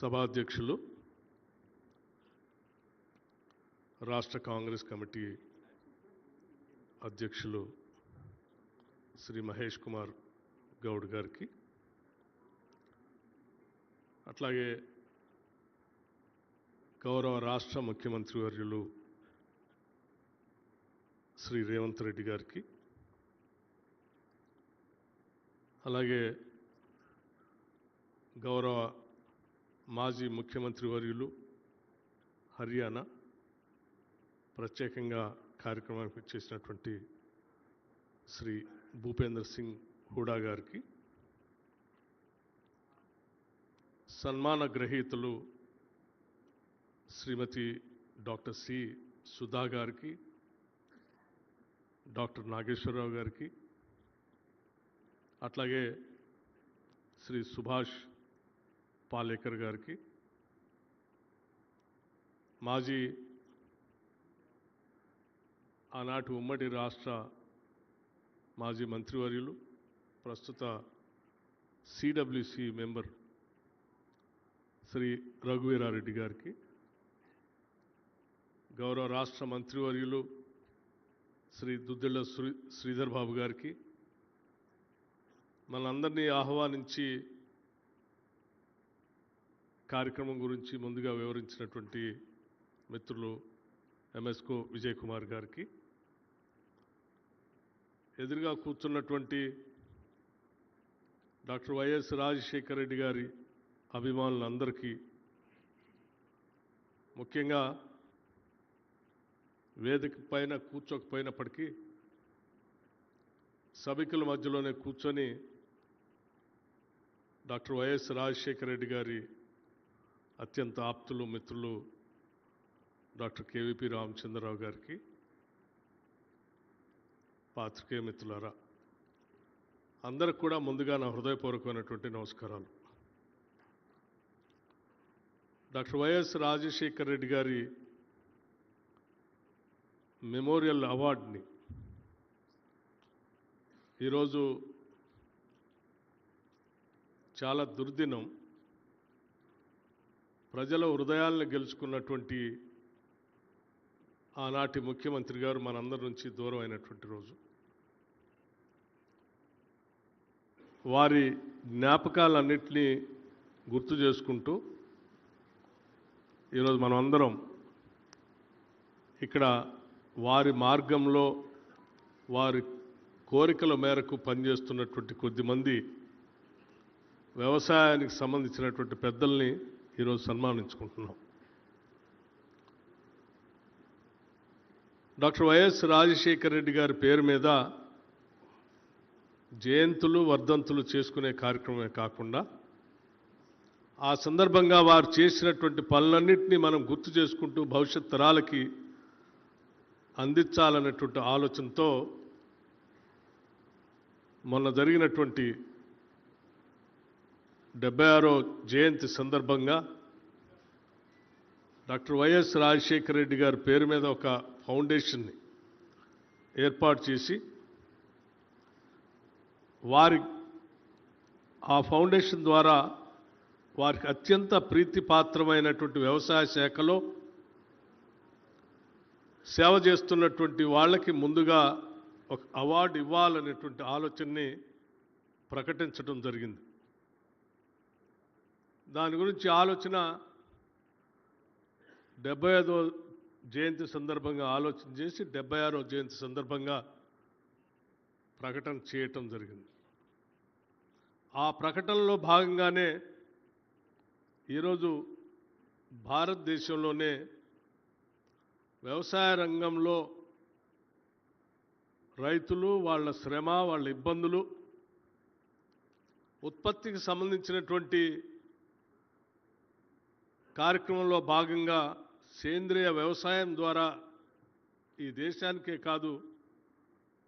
సభాధ్యక్షులు రాష్ట్ర కాంగ్రెస్ కమిటీ అధ్యక్షులు శ్రీ మహేష్ కుమార్ గౌడ్ గారికి అట్లాగే గౌరవ రాష్ట్ర ముఖ్యమంత్రి వర్యులు శ్రీ రేవంత్ రెడ్డి గారికి అలాగే గౌరవ మాజీ ముఖ్యమంత్రి వర్యులు హర్యానా ప్రత్యేకంగా కార్యక్రమానికి వచ్చేసినటువంటి శ్రీ భూపేంద్ర సింగ్ హూడా గారికి సన్మాన గ్రహీతలు శ్రీమతి డాక్టర్ సి సుధా గారికి డాక్టర్ నాగేశ్వరరావు గారికి అట్లాగే శ్రీ సుభాష్ పాలేకర్ గారికి మాజీ ఆనాటి ఉమ్మడి రాష్ట్ర మాజీ మంత్రివర్యులు ప్రస్తుత సిడబ్ల్యూసి మెంబర్ శ్రీ రఘువీరారెడ్డి గారికి గౌరవ రాష్ట్ర మంత్రివర్యులు శ్రీ దుద్దిళ్ళ శ్రీ శ్రీధర్ బాబు గారికి మనందరినీ ఆహ్వానించి కార్యక్రమం గురించి ముందుగా వివరించినటువంటి మిత్రులు ఎంఎస్కో విజయ్ కుమార్ గారికి. ఎదురుగా కూర్చున్నటువంటి డాక్టర్ వైఎస్ రాజశేఖర రెడ్డి గారి అభిమానులందరికీ ముఖ్యంగా వేదిక పైన కూర్చోకపోయినప్పటికీ సభికుల మధ్యలోనే కూర్చొని డాక్టర్ వైఎస్ రాజశేఖర రెడ్డి గారి అత్యంత ఆప్తులు మిత్రులు డాక్టర్ కేవీపీ రామచంద్రరావు గారికి. పాత్రికేయ మిత్రులారా అందరికి కూడా ముందుగా నా హృదయపూర్వకమైనటువంటి నమస్కారాలు. డాక్టర్ వైఎస్ రాజశేఖర్ రెడ్డి గారి మెమోరియల్ అవార్డుని ఈరోజు చాలా దుర్దినం ప్రజల హృదయాలను గెలుచుకున్నటువంటి ఆనాటి ముఖ్యమంత్రి గారు మనందరి నుంచి దూరం అయినటువంటి రోజు. వారి జ్ఞాపకాలన్నింటినీ గుర్తు చేసుకుంటూ ఈరోజు మనం అందరం ఇక్కడ వారి మార్గంలో వారి కోరికల మేరకు పనిచేస్తున్నటువంటి కొద్దిమంది వ్యవసాయానికి సంబంధించినటువంటి పెద్దల్ని ఈరోజు సన్మానించుకుంటున్నాం. డాక్టర్ వైఎస్ రాజశేఖర రెడ్డి గారి పేరు మీద జయంతులు వర్ధంతులు చేసుకునే కార్యక్రమమే కాకుండా ఆ సందర్భంగా వారు చేసినటువంటి పనులన్నింటినీ మనం గుర్తు చేసుకుంటూ భవిష్యత్ తరాలకి అందించాలన్నటువంటి ఆలోచనతో మొన్న జరిగినటువంటి డెబ్బై ఆరో జయంతి సందర్భంగా డాక్టర్ వైఎస్ రాజశేఖర రెడ్డి గారి పేరు మీద ఒక ఫౌండేషన్ని ఏర్పాటు చేసి వారి ఆ ఫౌండేషన్ ద్వారా వారికి అత్యంత ప్రీతిపాత్రమైనటువంటి వ్యవసాయ శాఖలో సేవ చేస్తున్నటువంటి వాళ్ళకి ముందుగా ఒక అవార్డు ఇవ్వాలనేటువంటి ఆలోచనని ప్రకటించడం జరిగింది. దాని గురించి ఆలోచన డెబ్బై ఐదో జయంతి సందర్భంగా ఆలోచన చేసి డెబ్బై ఆరో జయంతి సందర్భంగా ప్రకటన చేయటం జరిగింది. ఆ ప్రకటనలో భాగంగానే ఈరోజు భారతదేశంలోనే వ్యవసాయ రంగంలో రైతులు వాళ్ళ శ్రమ వాళ్ళ ఇబ్బందులు ఉత్పత్తికి సంబంధించినటువంటి కార్యక్రమంలో భాగంగా సేంద్రియ వ్యవసాయం ద్వారా ఈ దేశానికే కాదు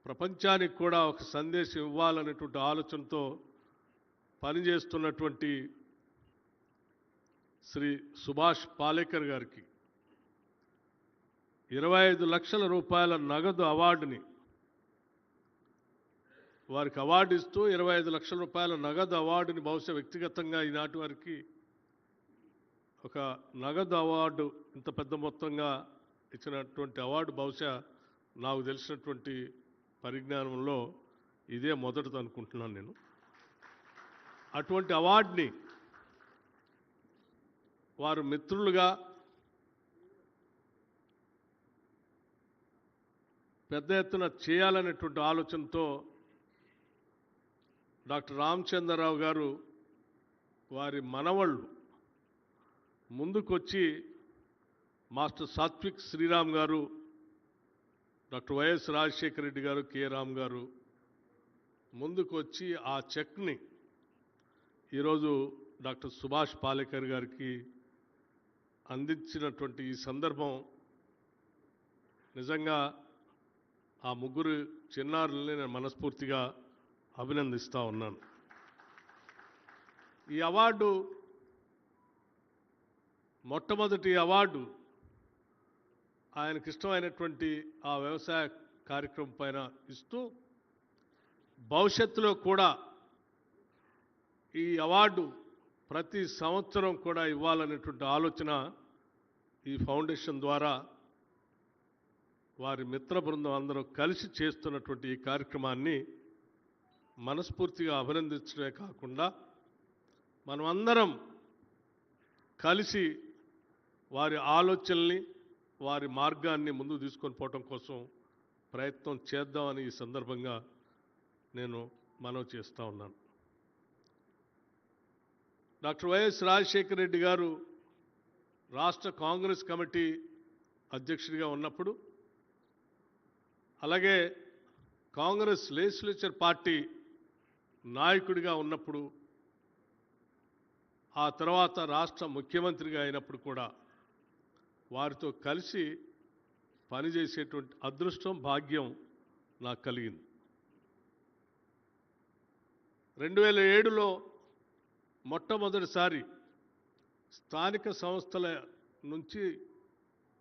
ప్రపంచానికి కూడా ఒక సందేశం ఇవ్వాలనేటువంటి ఆలోచనతో పనిచేస్తున్నటువంటి శ్రీ సుభాష్ పాలేకర్ గారికి ఇరవై ఐదు లక్షల రూపాయల నగదు అవార్డుని వారికి అవార్డు ఇస్తూ ఇరవై ఐదు లక్షల రూపాయల నగదు అవార్డుని బహుశా వ్యక్తిగతంగా ఈనాటి వారికి ఒక నగదు అవార్డు ఇంత పెద్ద మొత్తంగా ఇచ్చినటువంటి అవార్డు బహుశా నాకు తెలిసినటువంటి పరిజ్ఞానంలో ఇదే మొదటిది అనుకుంటున్నాను నేను. అటువంటి అవార్డుని వారు మిత్రులుగా పెద్ద ఎత్తున చేయాలనేటువంటి ఆలోచనతో డాక్టర్ రామచంద్రరావు గారు వారి మనవళ్ళు ముందుకొచ్చి మాస్టర్ సాత్విక్ శ్రీరామ్ గారు డాక్టర్ వైఎస్ రాజశేఖర రెడ్డి గారు కె రామ్ గారు ముందుకు వచ్చి ఆ చెక్ని ఈరోజు డాక్టర్ సుభాష్ పాలేకర్ గారికి అందించినటువంటి ఈ సందర్భం నిజంగా ఆ ముగ్గురు చిన్నారుల్ని నేను మనస్ఫూర్తిగా అభినందిస్తూ ఉన్నాను. ఈ అవార్డు మొట్టమొదటి అవార్డు ఆయనకి ఇష్టమైనటువంటి ఆ వ్యవసాయ కార్యక్రమం పైన ఇస్తూ భవిష్యత్తులో కూడా ఈ అవార్డు ప్రతి సంవత్సరం కూడా ఇవ్వాలనేటువంటి ఆలోచన ఈ ఫౌండేషన్ ద్వారా వారి మిత్ర బృందం అందరూ కలిసి చేస్తున్నటువంటి ఈ కార్యక్రమాన్ని మనస్ఫూర్తిగా అభినందించడమే కాకుండా మనమందరం కలిసి వారి ఆలోచనల్ని వారి మార్గాన్ని ముందుకు తీసుకొని పోవటం కోసం ప్రయత్నం చేద్దామని ఈ సందర్భంగా నేను మనవి చేస్తూ ఉన్నాను. డాక్టర్ వైఎస్ రాజశేఖర రెడ్డి గారు రాష్ట్ర కాంగ్రెస్ కమిటీ అధ్యక్షుడిగా ఉన్నప్పుడు అలాగే కాంగ్రెస్ లెజిస్లేచర్ పార్టీ నాయకుడిగా ఉన్నప్పుడు ఆ తర్వాత రాష్ట్ర ముఖ్యమంత్రిగా అయినప్పుడు కూడా వారితో కలిసి పనిచేసేటువంటి అదృష్టం భాగ్యం నాకు కలిగింది. రెండు వేల ఏడులో మొట్టమొదటిసారి స్థానిక సంస్థల నుంచి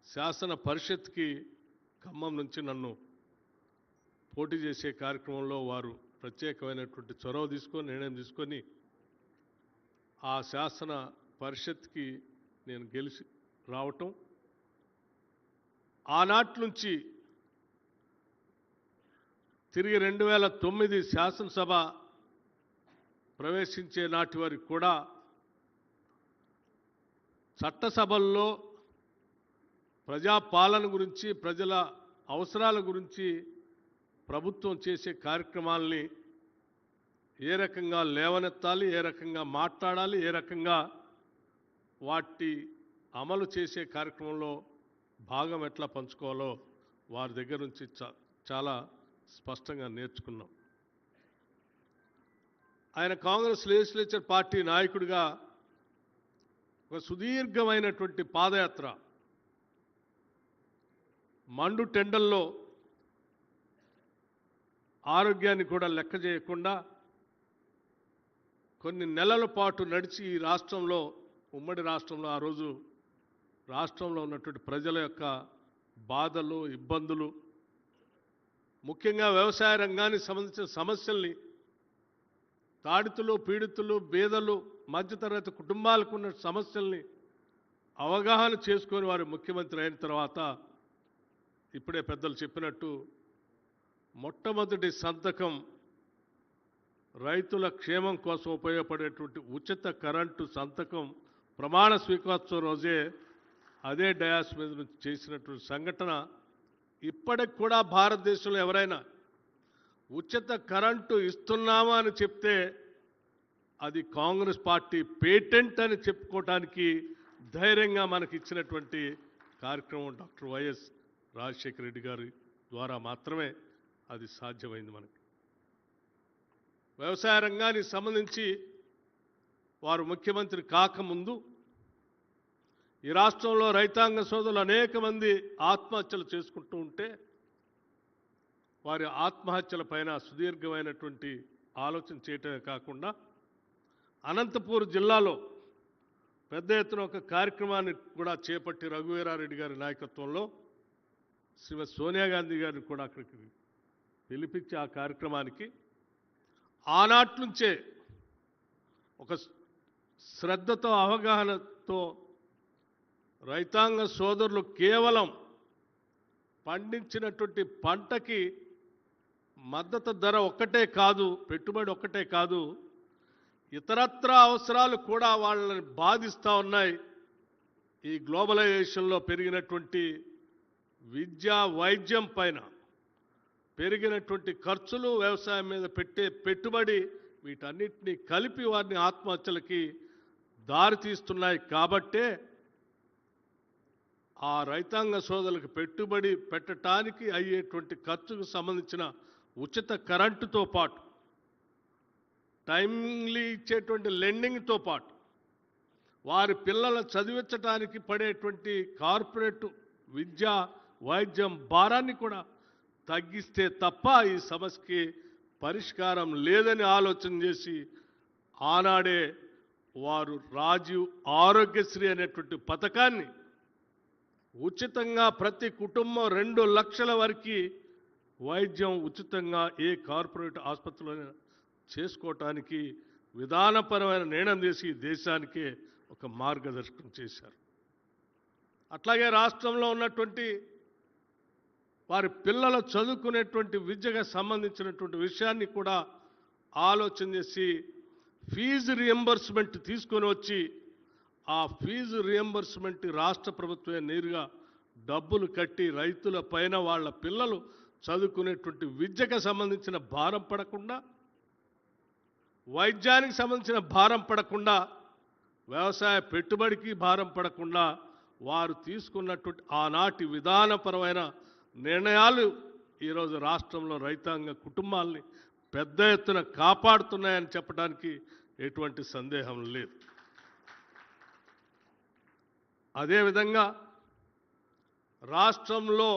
శాసన పరిషత్కి ఖమ్మం నుంచి నన్ను పోటీ చేసే కార్యక్రమంలో వారు ప్రత్యేకమైనటువంటి చొరవ తీసుకొని నిర్ణయం తీసుకొని ఆ శాసన పరిషత్కి నేను గెలిచి రావటం ఆనాటి నుంచి తిరిగి రెండు వేల తొమ్మిది శాసనసభ ప్రవేశించే నాటి వరకు కూడా చట్టసభల్లో ప్రజాపాలన గురించి ప్రజల అవసరాల గురించి ప్రభుత్వం చేసే కార్యక్రమాల్ని ఏ రకంగా లేవనెత్తాలి ఏ రకంగా మాట్లాడాలి ఏ రకంగా వాటి అమలు చేసే కార్యక్రమంలో భాగం ఎట్లా పంచుకోవాలో వారి దగ్గర నుంచి చాలా స్పష్టంగా నేర్చుకున్నాం. ఆయన కాంగ్రెస్ లెజిస్లేచర్ పార్టీ నాయకుడిగా ఒక సుదీర్ఘమైనటువంటి పాదయాత్ర మండు టెండల్లో ఆరోగ్యాన్ని కూడా లెక్క చేయకుండా కొన్ని నెలల పాటు నడిచి ఈ రాష్ట్రంలో ఉమ్మడి రాష్ట్రంలో ఆ రోజు రాష్ట్రంలో ఉన్నటువంటి ప్రజల యొక్క బాధలు ఇబ్బందులు ముఖ్యంగా వ్యవసాయ రంగానికి సంబంధించిన సమస్యల్ని తాడితులు పీడితులు బీదలు మధ్యతరగతి కుటుంబాలకు ఉన్న సమస్యల్ని అవగాహన చేసుకొని వారు ముఖ్యమంత్రి అయిన తర్వాత ఇప్పుడే పెద్దలు చెప్పినట్టు మొట్టమొదటి సంతకం రైతుల క్షేమం కోసం ఉపయోగపడేటువంటి ఉచిత కరెంటు సంతకం ప్రమాణ స్వీకారోత్సవం రోజే అదే డయాస్ మీద నుంచి చేసినటువంటి సంఘటన ఇప్పటికి కూడా భారతదేశంలో ఎవరైనా ఉచిత కరెంటు ఇస్తున్నామా అని చెప్తే అది కాంగ్రెస్ పార్టీ పేటెంట్ అని చెప్పుకోవటానికి ధైర్యంగా మనకి ఇచ్చినటువంటి కార్యక్రమం డాక్టర్ వైఎస్ రాజశేఖర రెడ్డి గారి ద్వారా మాత్రమే అది సాధ్యమైంది మనకి. వ్యవసాయ రంగానికి సంబంధించి వారు ముఖ్యమంత్రి కాకముందు ఈ రాష్ట్రంలో రైతాంగ సోదరులు అనేక మంది ఆత్మహత్యలు చేసుకుంటూ ఉంటే వారి ఆత్మహత్యల పైన సుదీర్ఘమైనటువంటి ఆలోచన చేయటమే కాకుండా అనంతపూర్ జిల్లాలో పెద్ద ఎత్తున ఒక కార్యక్రమాన్ని కూడా చేపట్టి రఘువీరారెడ్డి గారి నాయకత్వంలో శ్రీమతి సోనియా గాంధీ గారిని కూడా అక్కడికి పిలిపించి ఆ కార్యక్రమానికి ఆనాటి నుంచే ఒక శ్రద్ధతో అవగాహనతో రైతాంగ సోదరులు కేవలం పండించినటువంటి పంటకి మద్దతు ధర ఒక్కటే కాదు పెట్టుబడి ఒక్కటే కాదు ఇతరత్ర అవసరాలు కూడా వాళ్ళని బాధిస్తూ ఉన్నాయి. ఈ గ్లోబలైజేషన్లో పెరిగినటువంటి విద్య వైద్యం పైన పెరిగినటువంటి ఖర్చులు వ్యవసాయం మీద పెట్టే పెట్టుబడి వీటన్నిటిని కలిపి వారిని ఆత్మహత్యలకి దారితీస్తున్నాయి కాబట్టే ఆ రైతాంగ సోదరులకు పెట్టుబడి పెట్టడానికి అయ్యేటువంటి ఖర్చుకు సంబంధించిన ఉచిత కరెంటుతో పాటు టైమ్లీ ఇచ్చేటువంటి లెండింగ్తో పాటు వారి పిల్లల చదివించడానికి పడేటువంటి కార్పొరేట్ విద్య వైద్యం భారాన్ని కూడా తగ్గిస్తే తప్ప ఈ సమస్యకి పరిష్కారం లేదని ఆలోచన చేసి ఆనాడే వారు రాజీవ్ ఆరోగ్యశ్రీ అనేటువంటి పథకాన్ని ఉచితంగా ప్రతి కుటుంబం రెండు లక్షల వరకు వైద్యం ఉచితంగా ఏ కార్పొరేట్ ఆసుపత్రిలో చేసుకోవటానికి విధానపరమైన నిర్ణయం చేసి దేశానికే ఒక మార్గదర్శకం చేశారు. అట్లాగే రాష్ట్రంలో ఉన్నటువంటి వారి పిల్లలు చదువుకునేటువంటి విద్యకు సంబంధించినటువంటి విషయాన్ని కూడా ఆలోచన చేసి ఫీజు రియంబర్స్మెంట్ తీసుకొని వచ్చి ఆ ఫీజు రియంబర్స్మెంట్ రాష్ట్ర ప్రభుత్వమే నేరుగా డబ్బులు కట్టి రైతుల పైన వాళ్ళ పిల్లలు చదువుకునేటువంటి విద్యకు సంబంధించిన భారం పడకుండా వైద్యానికి సంబంధించిన భారం పడకుండా వ్యవసాయ పెట్టుబడికి భారం పడకుండా వారు తీసుకున్నటువంటి ఆనాటి విధానపరమైన నిర్ణయాలు ఈరోజు రాష్ట్రంలో రైతాంగ కుటుంబాల్ని పెద్ద ఎత్తున కాపాడుతున్నాయని చెప్పడానికి ఎటువంటి సందేహం లేదు. అదేవిధంగా రాష్ట్రంలో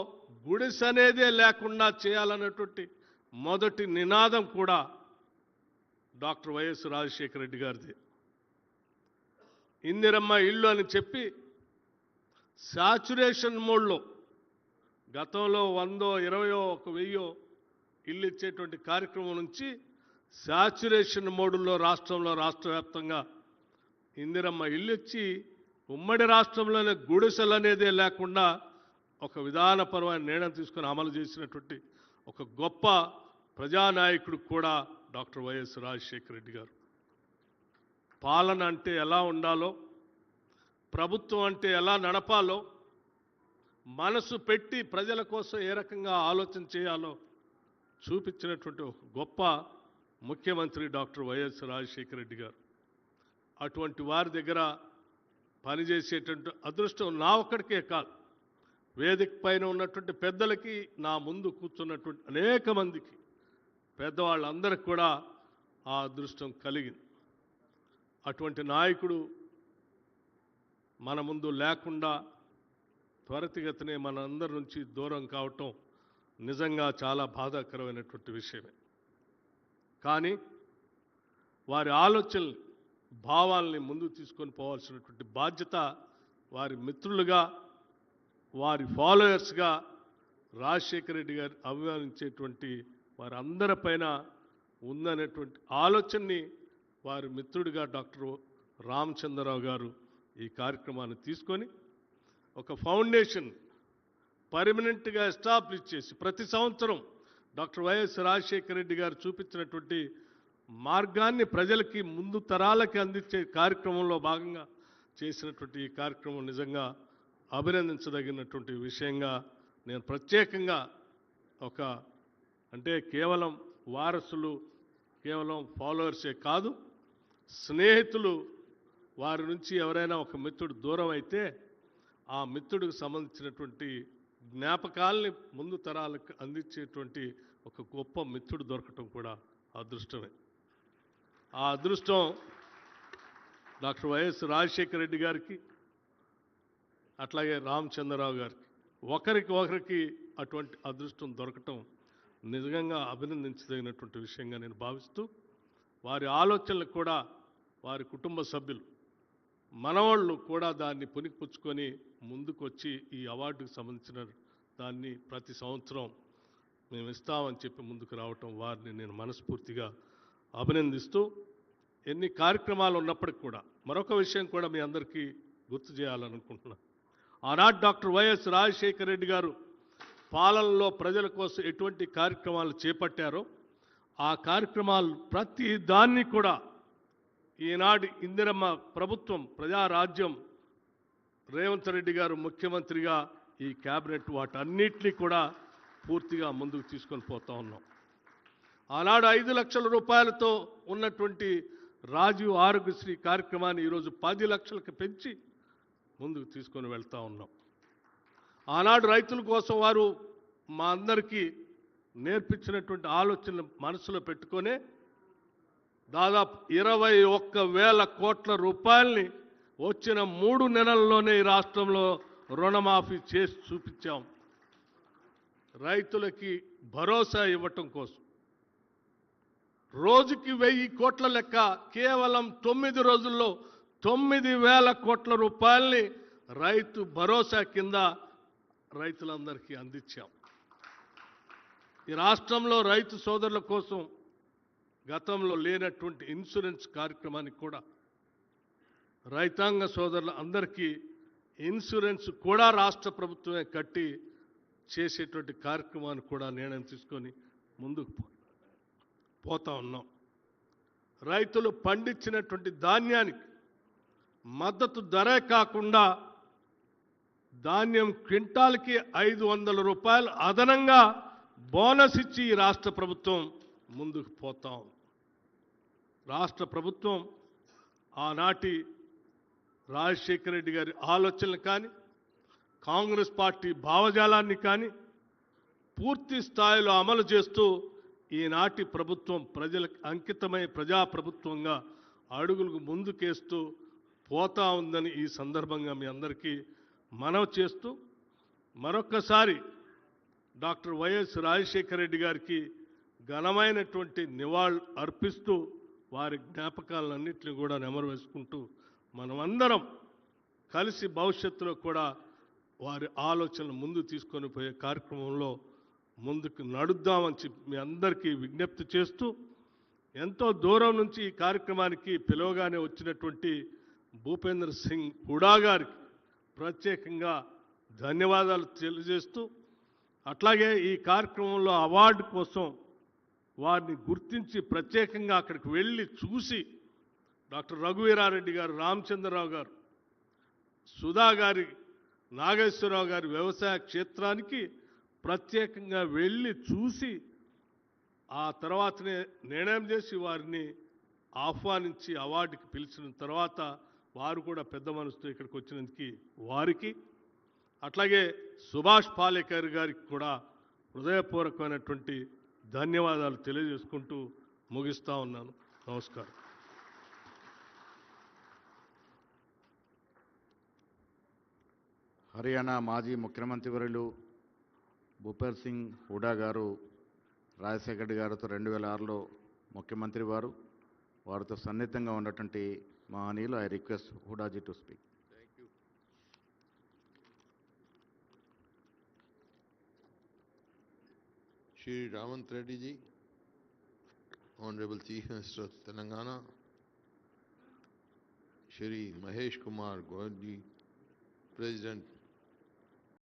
గుడిసనేదే లేకుండా చేయాలన్నటువంటి మొదటి నినాదం కూడా డాక్టర్ వైఎస్ రాజశేఖర రెడ్డి గారిది. ఇందిరమ్మ ఇల్లు అని చెప్పి శాచురేషన్ మోడ్లో గతంలో వందో ఇరవయో ఒక వెయ్యో ఇల్లు ఇచ్చేటువంటి కార్యక్రమం నుంచి శాచురేషన్ మోడుల్లో రాష్ట్రంలో రాష్ట్ర వ్యాప్తంగా ఇందిరమ్మ ఇల్లు ఇచ్చి ఉమ్మడి రాష్ట్రంలోనే గుడిసెలు అనేదే లేకుండా ఒక విధానపరమైన నిర్ణయం తీసుకొని అమలు చేసినటువంటి ఒక గొప్ప ప్రజానాయకుడు కూడా డాక్టర్ వైఎస్ రాజశేఖర రెడ్డి గారు. పాలన అంటే ఎలా ఉండాలో ప్రభుత్వం అంటే ఎలా నడపాలో మనసు పెట్టి ప్రజల కోసం ఏ రకంగా ఆలోచన చేయాలో చూపించినటువంటి ఒక గొప్ప ముఖ్యమంత్రి డాక్టర్ వైఎస్ రాజశేఖర రెడ్డి గారు. అటువంటి వారి దగ్గర పనిచేసేటువంటి అదృష్టం నా ఒక్కడికే కాదు. వేదిక పైన ఉన్నటువంటి పెద్దలకి నా ముందు కూర్చున్నటువంటి అనేక మందికి పెద్దవాళ్ళందరికీ కూడా ఆ అదృష్టం కలిగింది. అటువంటి నాయకుడు మన ముందు లేకుండా త్వరితగతినే మన అందరి నుంచి దూరం కావటం నిజంగా చాలా బాధాకరమైనటువంటి విషయమే. కానీ వారి ఆలోచనల్ని భావాల్ని ముందుకు తీసుకొని పోవాల్సినటువంటి బాధ్యత వారి మిత్రులుగా వారి ఫాలోయర్స్గా రాజశేఖర రెడ్డి గారు అభిమానించేటువంటి వారందరిపైన ఉందనేటువంటి ఆలోచనని వారి మిత్రుడిగా డాక్టర్ రామచంద్రరావు గారు ఈ కార్యక్రమాన్ని తీసుకొని ఒక ఫౌండేషన్ పర్మనెంట్గా ఎస్టాబ్లిష్ చేసి ప్రతి సంవత్సరం డాక్టర్ వైఎస్ రాజశేఖర రెడ్డి గారు చూపించినటువంటి మార్గాన్ని ప్రజలకి ముందు తరాలకి అందించే కార్యక్రమంలో భాగంగా చేసినటువంటి ఈ కార్యక్రమం నిజంగా అభినందించదగినటువంటి విషయంగా నేను ప్రత్యేకంగా ఒక అంటే కేవలం వారసులు కేవలం ఫాలోవర్సే కాదు స్నేహితులు వారి నుంచి ఎవరైనా ఒక మిత్రుడు దూరం అయితే ఆ మిత్రుడికి సంబంధించినటువంటి జ్ఞాపకాల్ని ముందు తరాలకు అందించేటువంటి ఒక గొప్ప మిత్రుడు దొరకటం కూడా అదృష్టమే. ఆ అదృష్టం డాక్టర్ వైఎస్ రాజశేఖర రెడ్డి గారికి అట్లాగే రామచంద్రరావు గారికి. ఒకరికి ఒకరికి అటువంటి అదృష్టం దొరకటం నిజంగా అభినందించదగినటువంటి విషయంగా నేను భావిస్తూ వారి ఆలోచనలు కూడా వారి కుటుంబ సభ్యులు మనవాళ్ళు కూడా దాన్ని పునికిపుచ్చుకొని ముందుకొచ్చి ఈ అవార్డుకు సంబంధించిన దాన్ని ప్రతి సంవత్సరం మేము ఇస్తామని చెప్పి ముందుకు రావటం వారిని నేను మనస్ఫూర్తిగా అభినందిస్తూ ఎన్ని కార్యక్రమాలు ఉన్నప్పటికి కూడా మరొక విషయం కూడా మీ అందరికీ గుర్తు చేయాలనుకుంటున్నాను ఆనాడు డాక్టర్ వైఎస్ రాజశేఖర రెడ్డి గారు పాలనలో ప్రజల కోసం ఎటువంటి కార్యక్రమాలు చేపట్టారో ఆ కార్యక్రమాలు ప్రతి దాన్ని కూడా ఈనాడు ఇందిరమ్మ ప్రభుత్వం ప్రజారాజ్యం రేవంత్ రెడ్డి గారు ముఖ్యమంత్రిగా ఈ క్యాబినెట్ వాటన్నిటినీ కూడా పూర్తిగా ముందుకు తీసుకొని పోతా ఉన్నాం. ఆనాడు ఐదు లక్షల రూపాయలతో ఉన్నటువంటి రాజీవ్ ఆరోగ్యశ్రీ కార్యక్రమాన్ని ఈరోజు పది లక్షలకు పెంచి ముందుకు తీసుకొని వెళ్తా ఉన్నాం. ఆనాడు రైతుల కోసం వారు మా అందరికీ నేర్పించినటువంటి ఆలోచనలు మనసులో పెట్టుకొనే దాదాపు ఇరవై ఒక్క వేల కోట్ల రూపాయల్ని వచ్చిన మూడు నెలల్లోనే ఈ రాష్ట్రంలో రుణమాఫీ చేసి చూపించాం. రైతులకి భరోసా ఇవ్వటం కోసం. రోజుకి వెయ్యి కోట్ల లెక్క కేవలం తొమ్మిది రోజుల్లో తొమ్మిది వేల కోట్ల రూపాయల్ని రైతు భరోసా కింద రైతులందరికీ అందించాం. ఈ రాష్ట్రంలో రైతు సోదరుల కోసం గతంలో లేనటువంటి ఇన్సూరెన్స్ కార్యక్రమానికి కూడా రైతాంగ సోదరుల అందరికీ ఇన్సూరెన్స్ కూడా రాష్ట్ర ప్రభుత్వమే కట్టి చేసేటువంటి కార్యక్రమాన్ని కూడా నిర్ణయం తీసుకొని ముందుకు పో- పోతా ఉన్నాం. రైతులు పండించినటువంటి ధాన్యానికి మద్దతు ధరే కాకుండా ధాన్యం క్వింటాల్కి ఐదు వందల రూపాయలు అదనంగా బోనస్ ఇచ్చి ఈ రాష్ట్ర ప్రభుత్వం ముందుకు పోతాం రాష్ట్ర ప్రభుత్వం ఆనాటి రాజశేఖర రెడ్డి గారి ఆలోచనలు కానీ కాంగ్రెస్ పార్టీ భావజాలాన్ని కానీ పూర్తి స్థాయిలో అమలు చేస్తూ ఈనాటి ప్రభుత్వం ప్రజలకు అంకితమై ప్రజాప్రభుత్వంగా అడుగులకు ముందుకేస్తూ పోతా ఉందని ఈ సందర్భంగా మీ అందరికీ మనవి చేస్తూ మరొక్కసారి డాక్టర్ వైఎస్ రాజశేఖర రెడ్డి గారికి ఘనమైనటువంటి నివాళులు అర్పిస్తూ వారి జ్ఞాపకాలన్నింటినీ కూడా నెమరు వేసుకుంటూ మనమందరం కలిసి భవిష్యత్తులో కూడా వారి ఆలోచనలు ముందు తీసుకొని పోయే కార్యక్రమంలో ముందుకు నడుద్దామని చెప్పి మీ అందరికీ విజ్ఞప్తి చేస్తూ ఎంతో దూరం నుంచి ఈ కార్యక్రమానికి పిలవగానే వచ్చినటువంటి భూపేంద్ర సింగ్ హుడా గారికి ప్రత్యేకంగా ధన్యవాదాలు తెలియజేస్తూ అట్లాగే ఈ కార్యక్రమంలో అవార్డు కోసం వారిని గుర్తించి ప్రత్యేకంగా అక్కడికి వెళ్ళి చూసి డాక్టర్ రఘువీరారెడ్డి గారు రామచంద్రరావు గారు సుధా గారి నాగేశ్వరరావు గారి వ్యవసాయ క్షేత్రానికి ప్రత్యేకంగా వెళ్ళి చూసి ఆ తర్వాతనే నిర్ణయం చేసి వారిని ఆహ్వానించి అవార్డుకి పిలిచిన తర్వాత వారు కూడా పెద్ద మనసుతో ఇక్కడికి వచ్చినందుకు వారికి అట్లాగే సుభాష్ పాలేకర్ గారికి కూడా హృదయపూర్వకమైనటువంటి ధన్యవాదాలు తెలియజేసుకుంటూ ముగిస్తూ ఉన్నాను. నమస్కారం. హర్యానా మాజీ ముఖ్యమంత్రి వర్యులు భూపేర్ సింగ్ హుడా గారు రాజశేఖర రెడ్డి గారితో రెండు వేల ఆరులో ముఖ్యమంత్రి వారు. వారితో సన్నిహితంగా ఉన్నటువంటి మహనీయులు I request Hooda ji to speak. Shri Revanth Reddy ji honourable chief minister of Telangana. Shri Mahesh Kumar Goud ji president